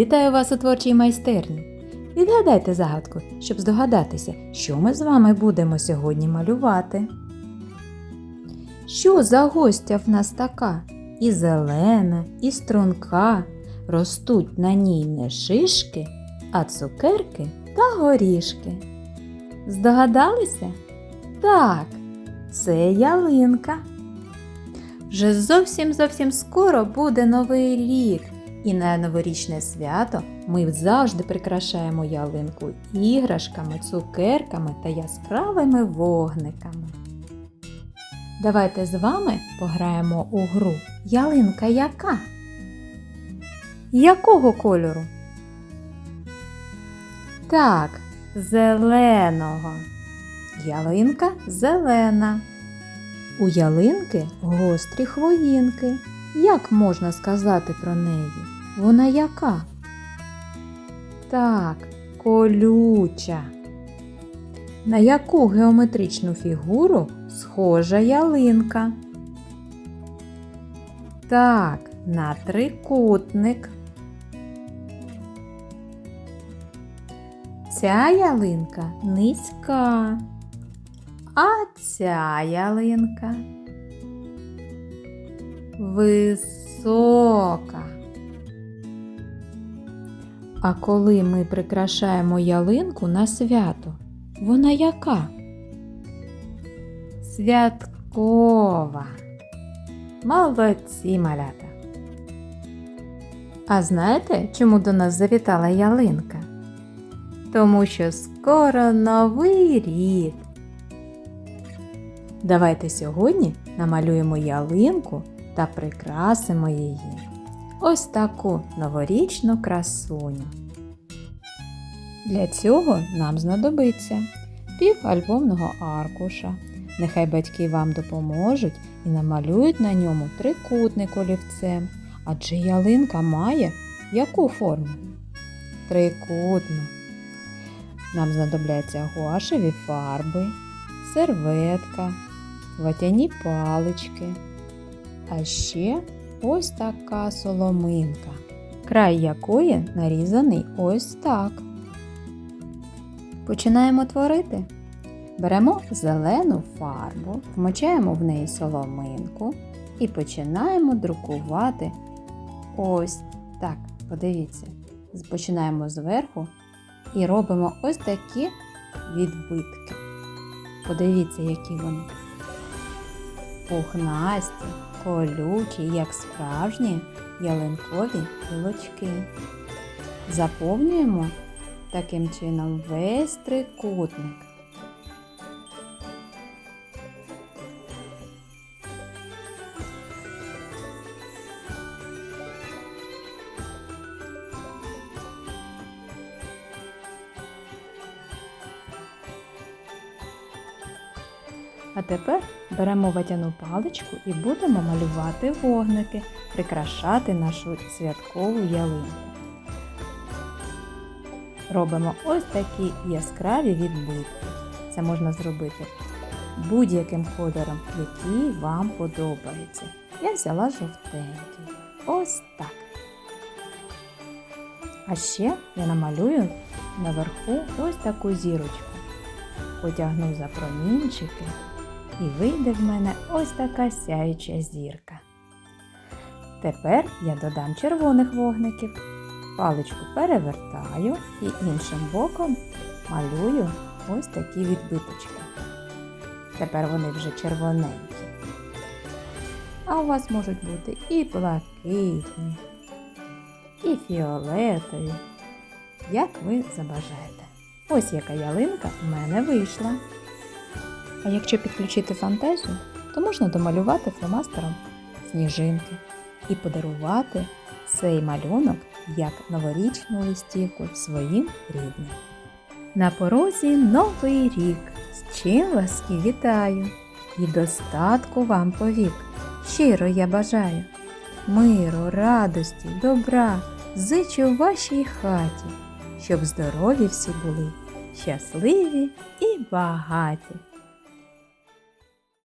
Вітаю вас у творчій майстерні. Відгадайте загадку, щоб здогадатися, що ми з вами будемо сьогодні малювати. Що за гостя в нас така? І зелена, і струнка, ростуть на ній не шишки, а цукерки та горішки. Здогадалися? Так, це ялинка. Вже зовсім зовсім скоро буде новий рік, і на новорічне свято ми завжди прикрашаємо ялинку іграшками, цукерками та яскравими вогниками. Давайте з вами пограємо у гру Ялинка яка? Якого кольору? Так, зеленого. Ялинка зелена. У ялинки гострі хвоїнки. Як можна сказати про неї? Вона яка? Так, колюча. На яку геометричну фігуру схожа ялинка? Так, на трикутник. Ця ялинка низька. А ця ялинка висока. А коли ми прикрашаємо ялинку на свято, вона яка? Святкова. Молодці малята. А знаєте, чому до нас завітала ялинка? Тому що скоро новий рік. Давайте сьогодні намалюємо ялинку та прикрасимо її. Ось таку новорічну красуню. Для цього нам знадобиться пів альбомного аркуша. Нехай батьки вам допоможуть і намалюють на ньому трикутник олівцем. Адже ялинка має яку форму? Трикутну. Нам знадобляться гуашеві фарби, серветка, ватяні палички, а ще ось така соломинка, край якої нарізаний ось так. Починаємо творити. Беремо зелену фарбу, вмочаємо в неї соломинку і починаємо друкувати ось так. Подивіться, починаємо зверху і робимо ось такі відбитки. Подивіться, які вони пухнасті, колючі, як справжні ялинкові гілочки. Заповнюємо таким чином весь трикутник. А тепер беремо ватяну паличку і будемо малювати вогники, прикрашати нашу святкову ялинку. Робимо ось такі яскраві відбитки. Це можна зробити будь-яким кольором, який вам подобається. Я взяла жовтенький. Ось так. А ще я намалюю наверху ось таку зірочку. Потягну за промінчики і вийде в мене ось така сяюча зірка. Тепер я додам червоних вогників. Паличку перевертаю і іншим боком малюю ось такі відбиточки. Тепер вони вже червоненькі. А у вас можуть бути і блакитні, і фіолетові, як ви забажаєте. Ось яка ялинка в мене вийшла. А якщо підключити фантазію, то можна домалювати фломастером сніжинки і подарувати цей малюнок як новорічну листівку своїм рідним. На порозі новий рік. З чим вас і вітаю! І достатку вам повік. Щиро я бажаю. Миру, радості, добра, зичу вашій хаті, щоб здорові всі були, щасливі і багаті.